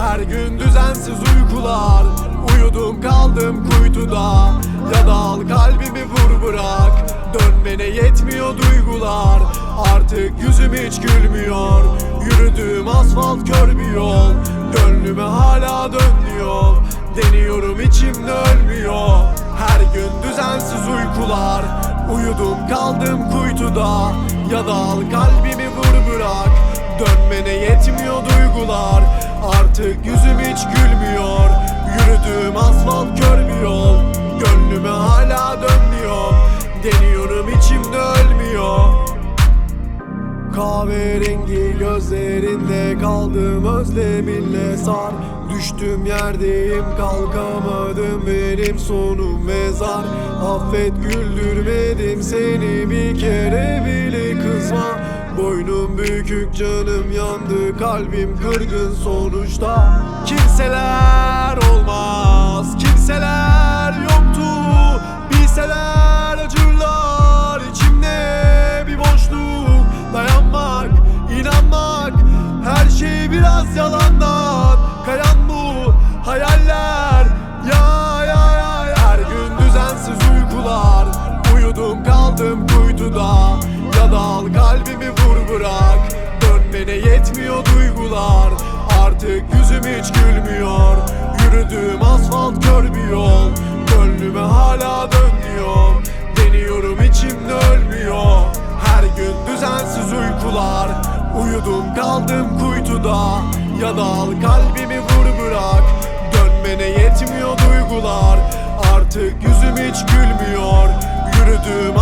Her gün düzensiz uykular. Uyudum kaldım kuytuda. Ya da al kalbimi vur bırak. Dönmene yetmiyor duygular. Artık yüzüm hiç gülmüyor. Yürüdüğüm asfalt kör bir yol. Gönlüme hala dön diyor Deniyorum içimde ölmüyor. Her gün düzensiz uykular. Uyudum kaldım kuytuda. Ya da al kalbimi Artık yüzüm hiç gülmüyor. Yürüdüğüm asfalt kör bir yol. Gönlüme hala dönmüyor. Deniyorum içimde ölmüyor. Kahverengi gözlerinde kaldım özleminle sar. Düştüm yerdeyim kalkamadım. Benim sonum mezar. Affet güldürmedim seni. Bir kere bile kızma Boynum bükük canım yandı kalbim kırgın sonuçta. Kimseler olmaz kimseler yoktu. Bilseler acırlar içimde bir boşluk. Dayanmak, inanmak her şey biraz yalandan. Kayan bu hayaller ya ya ya. Her gün düzensiz uykular. Uyudum kaldım kuytuda. Ya da al kalbimi Dönmene yetmiyor duygular. Artık yüzüm hiç gülmüyor. Yürüdüğüm asfalt kör bir yol. Gönlüme hala dön diyor. Deniyorum içimde ölmüyor. Her gün düzensiz uykular. Uyudum kaldım kuytuda. Ya da al kalbimi vur bırak. Dönmene yetmiyor duygular. Artık yüzüm hiç gülmüyor. Yürüdüğüm